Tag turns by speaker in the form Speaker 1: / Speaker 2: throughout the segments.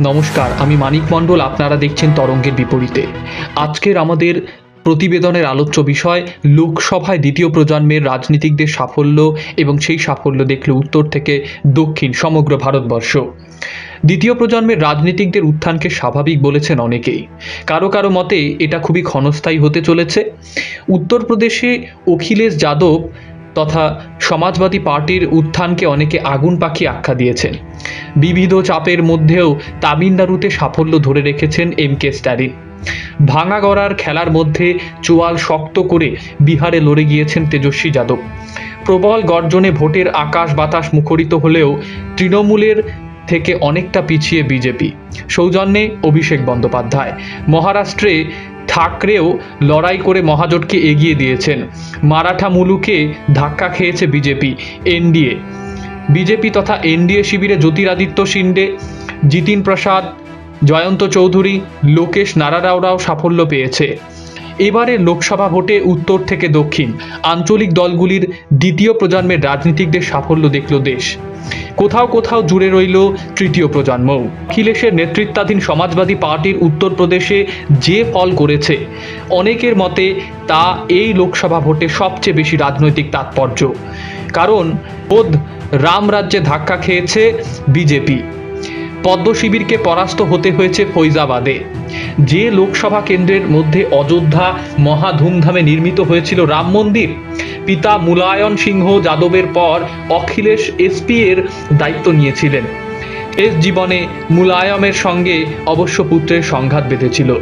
Speaker 1: নমস্কার, আমি মানিক মণ্ডল, আপনারা দেখছেন তরঙ্গের বিপরীতে। আজকের আমাদের প্রতিবেদনের আলোচ্য বিষয়, লোকসভায় দ্বিতীয় প্রজন্মের রাজনীতিকদের সাফল্য এবং সেই সাফল্য দেখলে উত্তর থেকে দক্ষিণ, সমগ্র ভারতবর্ষ। দ্বিতীয় প্রজন্মের রাজনীতিকদের উত্থানকে স্বাভাবিক বলেছেন অনেকেই। কারও কারও মতে এটা খুবই ক্ষণস্থায়ী হতে চলেছে। উত্তরপ্রদেশে অখিলেশ যাদব তথা সমাজবাদী পার্টির উত্থানকে অনেকে আগুন পাখি আখ্যা দিয়েছেন। বিবিধ চাপের মধ্যেও তামিলনাড়ুতে সাফল্য ধরে রেখেছেন এম কে স্ট্যালিন। ভাঙা গড়ার খেলার মধ্যে চোয়াল শক্ত করে বিহারে লড়ে গিয়েছেন তেজস্বী যাদব। প্রবল গর্জনে ভোটের আকাশ বাতাস মুখরিত হলেও তৃণমূলের থেকে অনেকটা পিছিয়ে বিজেপি। সৌজন্যে অভিষেক বন্দ্যোপাধ্যায়। মহারাষ্ট্রে ঠাকরেও লড়াই করে মহাজোটকে এগিয়ে দিয়েছেন। মারাঠা মুলুকে ধাক্কা খেয়েছে বিজেপি, এনডিএ। বিজেপি তথা এনডিএ শিবিরে জ্যোতিরাদিত্য সিন্ডে জিতিন প্রসাদ, জয়ন্ত চৌধুরী, লোকেশ নারারাওরাও সাফল্য পেয়েছে। এবারে লোকসভা ভোটে উত্তর থেকে দক্ষিণ। আঞ্চলিক দলগুলির দ্বিতীয় প্রজন্মের রাজনীতিকদের সাফল্য দেখল দেশ। কোথাও কোথাও জুড়ে রইল তৃতীয় প্রজন্ম। অখিলেশের নেতৃত্বাধীন সমাজবাদী পার্টির উত্তরপ্রদেশে যে ফল করেছে, অনেকের মতে তা এই লোকসভা ভোটে সবচেয়ে বেশি রাজনৈতিক তাৎপর্য। কারণ বোধ রাম রাজ্যে ধাক্কা খেয়েছে বিজেপি। পদ্ম শিবিরকে পরাস্ত হতে হয়েছে ফৈজাবাদে। যে লোকসভা কেন্দ্রের মধ্যে অযোধ্যা মহা ধুমধামে নির্মিত হয়েছিল রাম মন্দির, পিতা মুলায়ন সিংহ যাদবের পর অখিলেশ এসপি এর দায়িত্ব নিয়েছিলেন। শেষ জীবনে মুলায়মের সঙ্গে অবশ্য পুত্রের সংঘাত বেঁধেছিল।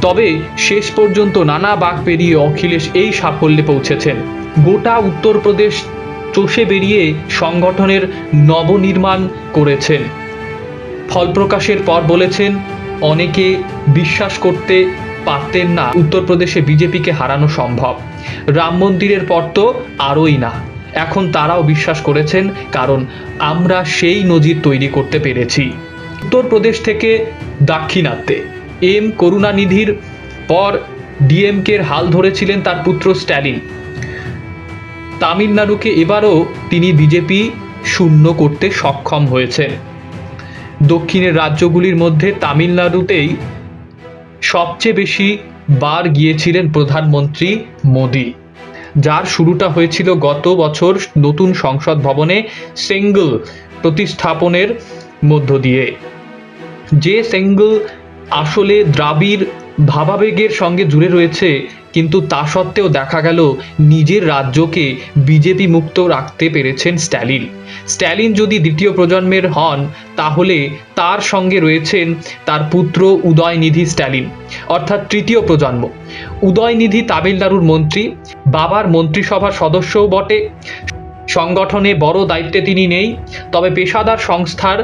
Speaker 1: তবে শেষ পর্যন্ত নানা বাঁক পেরিয়ে অখিলেশ এই সাফল্যে পৌঁছেছেন। গোটা উত্তরপ্রদেশ চষে বেরিয়ে সংগঠনের নবনির্মাণ করেছেন। ফলপ্রকাশের পর বলেছেন, অনেকে বিশ্বাস করতে পারতেন না, উত্তরপ্রদেশে বিজেপিকে হারানো সম্ভব। রাম মন্দিরের পর তো আরোই না। এখন তারাও বিশ্বাস করেছেন, কারণ আমরা সেই নজির তৈরি করতে পেরেছি। উত্তরপ্রদেশ থেকে দাক্ষিণাত্যে এম করুণানিধির পর ডিএমকের হাল ধরেছিলেন তার পুত্র স্ট্যালিন। তামিলনাড়ুকে এবারও তিনি বিজেপি শূন্য করতে সক্ষম হয়েছেন। দক্ষিণের রাজ্যগুলির মধ্যে তামিলনাড়ুতেই সবচেয়ে বেশি বার গিয়েছিলেন প্রধানমন্ত্রী মোদী। যার শুরুটা হয়েছিল গত বছর নতুন সংসদ ভবনে সেঙ্গল প্রতিস্থাপনের মধ্য দিয়ে। যে সেঙ্গল আসলে দ্রাবিড় ভাবাবেগের সঙ্গে জুড়ে রয়েছে, কিন্তু তা সত্ত্বেও দেখা গেল নিজের রাজ্যকে বিজেপি মুক্ত রাখতে পেরেছেন স্ট্যালিন। স্ট্যালিন যদি দ্বিতীয় প্রজন্মের হন, তাহলে তার সঙ্গে রয়েছেন তার পুত্র উদয়নিধি স্ট্যালিন, অর্থাৎ তৃতীয় প্রজন্ম। উদয়নিধি তামিলনাড়ুর মন্ত্রী, বাবার মন্ত্রিসভার সদস্যও বটে। সংগঠনে বড় দায়িত্বে তিনি নেই, তবে পেশাদার সংস্থার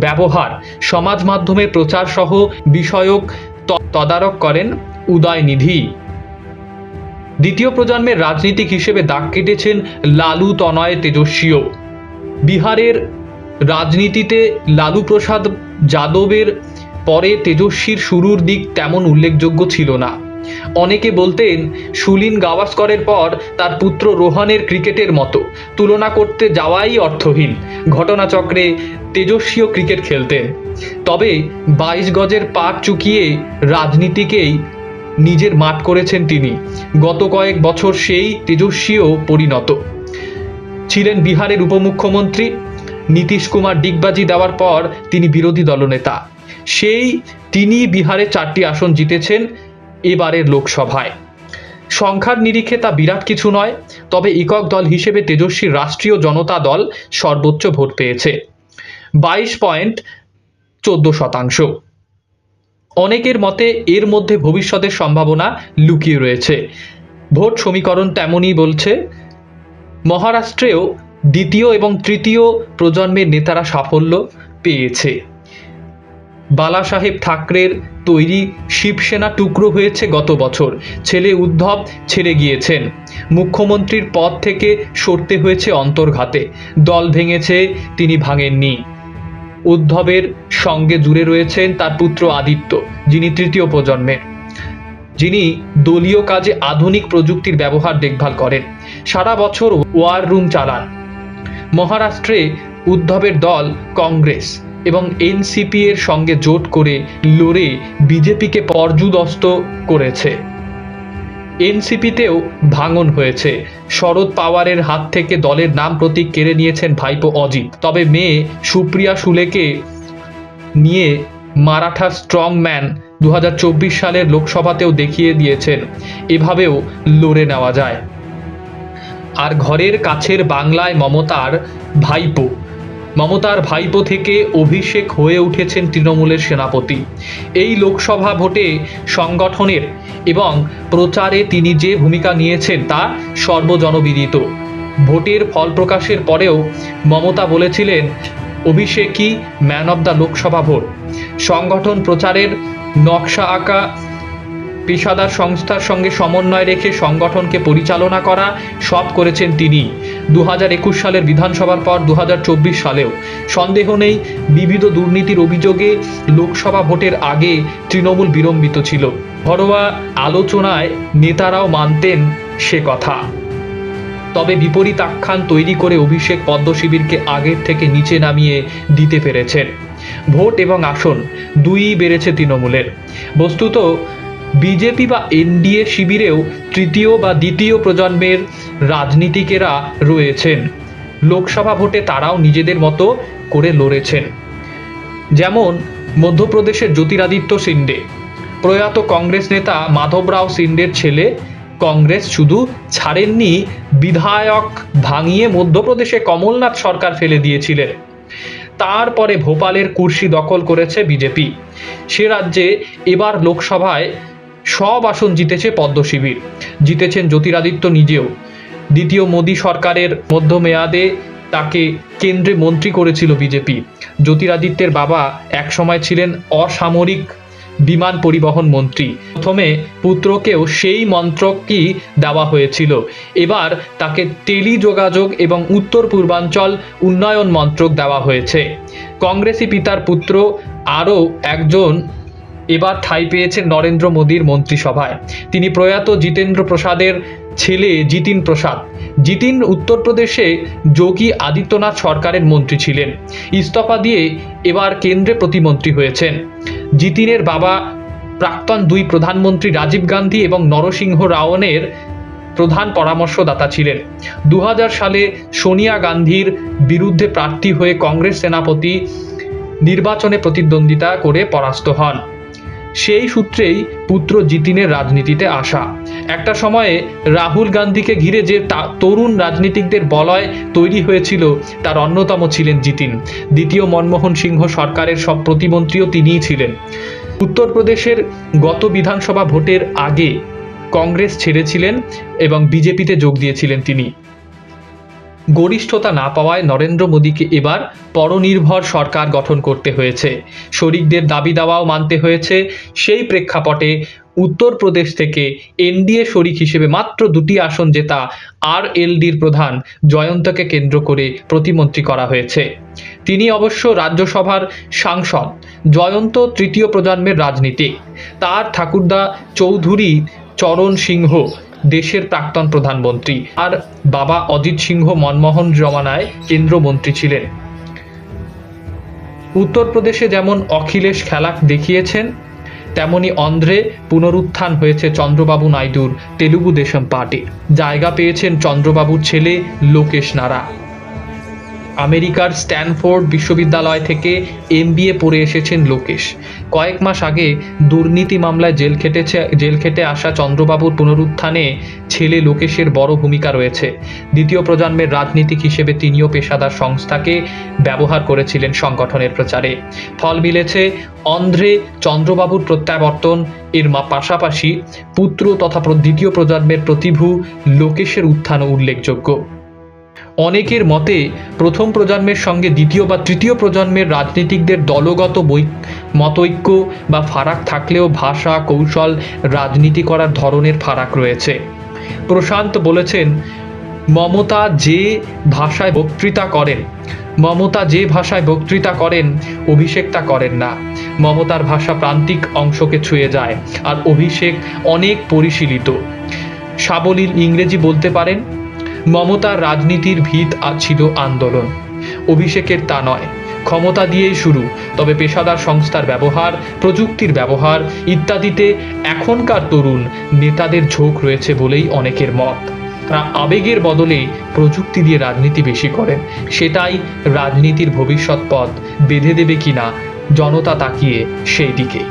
Speaker 1: ব্যবহার, সমাজ মাধ্যমে প্রচার সহ বিষয়ক তদারক করেন উদয়নিধি। দ্বিতীয় প্রজন্মের রাজনীতিক হিসেবে দাগ কেটেছেন লালু তনয় তেজস্বীও। বিহারের রাজনীতিতে লালু প্রসাদ যাদবের পরে তেজস্বীর শুরুর দিক তেমন উল্লেখযোগ্য ছিল না। অনেকে বলতেন, সুলিন গাওয়াস্করের পর তার পুত্র রোহানের ক্রিকেটের মতো। তুলনা করতে যাওয়াই অর্থহীন। ঘটনাচক্রে তেজস্বীও ক্রিকেট খেলতেন। তবে বাইশ গজের পাট চুকিয়ে রাজনীতিকেই নিজের মাঠ করেছেন তিনি। গত কয়েক বছর সেই তেজস্বীও পরিণত। ছিলেন বিহারের উপমুখ্যমন্ত্রী। নীতিশ কুমার ডিগবাজি দেওয়ার পর তিনি বিরোধী দলনেতা। সেই তিনি বিহারে চারটি আসন জিতেছেন। এবারের লোকসভায়। সংখ্যার নিরিখে তা বিরাট কিছু নয়, তবে একক দল হিসেবে তেজস্বী রাষ্ট্রীয় জনতা দল সর্বোচ্চ ভোট পেয়েছে। বাইশ পয়েন্ট চোদ্দ শতাংশ। অনেকের মতে এর মধ্যে ভবিষ্যতের সম্ভাবনা লুকিয়ে রয়েছে। ভোট সমীকরণ তেমনই বলছে, মহারাষ্ট্রেও দ্বিতীয় এবং তৃতীয় প্রজন্মের নেতারা সাফল্য পেয়েছে। বালা সাহেব ঠাকরের তৈরি শিবসেনা টুকরো হয়েছে গত বছর। ছেলে উদ্ধব ছেড়ে গিয়েছেন। মুখ্যমন্ত্রীর পদ থেকে সরতে হয়েছে অন্তর্ঘাতে। দল ভেঙেছে, তিনি ভাঙেননি। উদ্ধবের সঙ্গে জুড়ে রয়েছেন তার পুত্র আদিত্য, যিনি তৃতীয় প্রজন্মের। যিনি দলীয় কাজে আধুনিক প্রযুক্তির ব্যবহার দেখভাল করেন। সারা বছর ওয়ার রুম চালান। মহারাষ্ট্রে উদ্ধবের দল কংগ্রেস। এবং এনসিপি এর সঙ্গে জোট করে লড়ে বিজেপিকে পর্যুদস্ত করেছে। এনসিপিতেও ভাঙন হয়েছে। শরদ পাওয়ারের হাত থেকে দলের নাম প্রতীক কেড়ে নিয়েছেন ভাইপো অজিত। তবে মেয়ে সুপ্রিয়া সুলেকে নিয়ে মারাঠা স্ট্রং ম্যান দু সালের লোকসভাতেও দেখিয়ে দিয়েছেন, এভাবেও লড়ে নেওয়া যায়। আর ঘরের কাছের বাংলায় মমতার ভাইপো। মমতার ভাইপো থেকে অভিষেক হয়ে উঠেছেন তৃণমূলের সেনাপতি। এই লোকসভা ভোটে সংগঠনের এবং প্রচারে তিনি যে ভূমিকা নিয়েছেন তা সর্বজনবিদিত। ভোটের ফল প্রকাশের পরেও মমতা বলেছিলেন, অভিষেকই man of the Lok Sabha vote. সংগঠন প্রচারের নকশা আঁকা পেশাদার সংস্থার সঙ্গে সমন্বয় রেখে সংগঠনকে পরিচালনা করা সব করেছেন তিনি। দু সালের বিধানসভার পর দুহাজার চব্বিশ সালেও। সন্দেহ নেই, বিবিধ দুর্নীতির অভিযোগে লোকসভা ভোটের আগে তৃণমূল বিলম্বিত ছিল। ঘরোয়া আলোচনায় নেতারাও মানতেন সে কথা। তবে বিপরীত আখ্যান তৈরি করে অভিষেক পদ্মশিবিরকে আগের থেকে নিচে নামিয়ে দিতে পেরেছেন। ভোট এবং আসন দুই বেড়েছে তৃণমূলের। বস্তুত বিজেপি বা এনডিএ শিবিরেও তৃতীয় বা দ্বিতীয় প্রজন্মের রাজনীতিকেরা রয়েছেন। লোকসভা ভোটে তারাও নিজেদের মতো করে লড়েছেন। যেমন মধ্যপ্রদেশের জ্যোতিরাদিত্য সিন্ডে। প্রয়াত কংগ্রেস নেতা মাধবরাও সিন্ডের ছেলে কংগ্রেস শুধু ছাড়েননি, বিধায়ক ভাঙিয়ে মধ্যপ্রদেশে কমলনাথ সরকার ফেলে দিয়েছিলেন। তারপরে ভোপালের কুর্সি দখল করেছে বিজেপি। সে রাজ্যে এবার লোকসভায় সব আসন জিতেছে পদ্ম শিবির। জিতেছেন জ্যোতিরাদিত্য নিজেও। দ্বিতীয় মোদী সরকারের মধ্যমেয়াদে তাকে কেন্দ্রে মন্ত্রী করেছিল বিজেপি। জ্যোতিরাদিত্যের বাবা একসময় ছিলেন অসামরিক বিমান পরিবহন মন্ত্রী। প্রথমে পুত্রকেও সেই মন্ত্রকই দেওয়া হয়েছিল। এবার তাকে টেলিযোগাযোগ এবং উত্তর পূর্বাঞ্চল উন্নয়ন মন্ত্রক দেওয়া হয়েছে। কংগ্রেসি পিতার পুত্র আরও একজন এবার ঠাঁই পেয়েছেন নরেন্দ্র মোদীর মন্ত্রিসভায়। তিনি প্রয়াত জিতেন্দ্র প্রসাদের ছেলে জিতিন প্রসাদ। জিতিন উত্তরপ্রদেশে যোগী আদিত্যনাথ সরকারের মন্ত্রী ছিলেন। ইস্তফা দিয়ে এবার কেন্দ্রে প্রতিমন্ত্রী হয়েছেন। জিতিনের বাবা প্রাক্তন দুই প্রধানমন্ত্রী রাজীব গান্ধী এবং নরসিংহ রাওনের প্রধান পরামর্শদাতা ছিলেন। দু হাজার সালে সোনিয়া গান্ধীর বিরুদ্ধে প্রার্থী হয়ে কংগ্রেস সেনাপতি নির্বাচনে প্রতিদ্বন্দ্বিতা করে পরাস্ত হন। সেই সূত্রেই পুত্র জিতিনের রাজনীতিতে আসা। একটা সময়ে রাহুল গান্ধীকে ঘিরে যে তরুণ রাজনীতিকদের বলয় তৈরি হয়েছিল, তার অন্যতম ছিলেন জিতিন। দ্বিতীয় মনমোহন সিংহ সরকারের সব প্রতিমন্ত্রীও তিনিই ছিলেন। উত্তরপ্রদেশের গত বিধানসভা ভোটের আগে কংগ্রেস ছেড়েছিলেন এবং বিজেপিতে যোগ দিয়েছিলেন তিনি। গরিষ্ঠতা না পাওয়ায় নরেন্দ্র মোদীকে এবার পরনির্ভর সরকার গঠন করতে হয়েছে। শরিকদের দাবি দাওয়াও মানতে হয়েছে। সেই প্রেক্ষাপটে উত্তরপ্রদেশ থেকে এনডিএ শরিক হিসেবে মাত্র দুটি আসন জেতা আর এলডির প্রধান জয়ন্তকে কেন্দ্র করে প্রতিমন্ত্রী করা হয়েছে। তিনি অবশ্য রাজ্যসভার সাংসদ, জয়ন্ত তৃতীয় প্রজন্মের রাজনীতিক। তার ঠাকুরদা চৌধুরী চরণ সিংহ দেশের প্রাক্তন প্রধানমন্ত্রী আর বাবা অজিত সিংহ মনমোহন জমানায় কেন্দ্রমন্ত্রী ছিলেন। উত্তরপ্রদেশে যেমন অখিলেশ খেলা দেখিয়েছেন, তেমনি অন্ধ্রে পুনরুত্থান হয়েছে চন্দ্রবাবু নাইডুর তেলুগু দেশম পার্টির। জায়গা পেয়েছেন চন্দ্রবাবুর ছেলে লোকেশ নারা। আমেরিকার স্ট্যানফোর্ড বিশ্ববিদ্যালয় থেকে এমবিএ পড়ে এসেছেন লোকেশ। কয়েক মাস আগে দুর্নীতি মামলায় জেল খেটেছে, জেল খেটে আসা চন্দ্রবাবুর পুনরুত্থানে ছেলে লোকেশের বড় ভূমিকা রয়েছে। দ্বিতীয় প্রজন্মের রাজনীতিক হিসেবে তিনিও পেশাদার সংস্থাকে ব্যবহার করেছিলেন সংগঠনের প্রচারে। ফল মিলেছে, অন্ধ্রে চন্দ্রবাবুর প্রত্যাবর্তন, এর মা- পাশাপাশি পুত্র তথা দ্বিতীয় প্রজন্মের প্রতিভু লোকেশের উত্থানও উল্লেখযোগ্য। অনেকের মতে, প্রথম প্রজন্মের সঙ্গে দ্বিতীয় বা তৃতীয় প্রজন্মের রাজনীতিকদের দলগত বৈ, মতৈক্য বা ফারাক থাকলেও ভাষা, কৌশল, রাজনীতি করার ধরনের ফারাক রয়েছে। প্রশান্ত বলেছেন, মমতা যে ভাষায় বক্তৃতা করেন, মমতা যে ভাষায় বক্তৃতা করেন, অভিষেক তা করেন না। মমতার ভাষা প্রান্তিক অংশকে ছুঁয়ে যায়, আর অভিষেক অনেক পরিশীলিত। সাবলীল ইংরেজি বলতে পারেন মমতার রাজনীতির ভিত ছিল আন্দোলন। অভিষেকের তা নয়। ক্ষমতা দিয়েই শুরু, তবে পেশাদার সংস্থার ব্যবহার, প্রযুক্তির ব্যবহার ইত্যাদিতে এখনকার তরুণ নেতাদের ঝোঁক রয়েছে বলেই অনেকের মত। তারা আবেগের বদলে প্রযুক্তি দিয়ে রাজনীতি বেশি করেন। সেটাই রাজনীতির ভবিষ্যৎ পথ বেঁধে দেবে কিনা জনতা তাকিয়ে সেই দিকেই